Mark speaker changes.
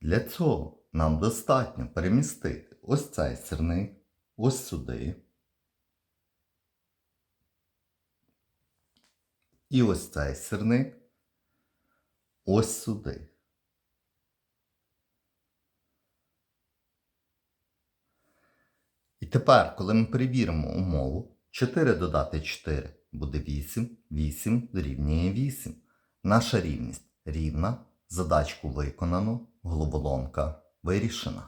Speaker 1: Для цього нам достатньо перемістити ось цей сірник ось сюди. І ось цей сірник ось сюди. І тепер, коли ми перевіримо умову, 4 додати 4 буде 8, 8 дорівнює 8. Наша рівність рівна, задачку виконано, головоломка вирішена.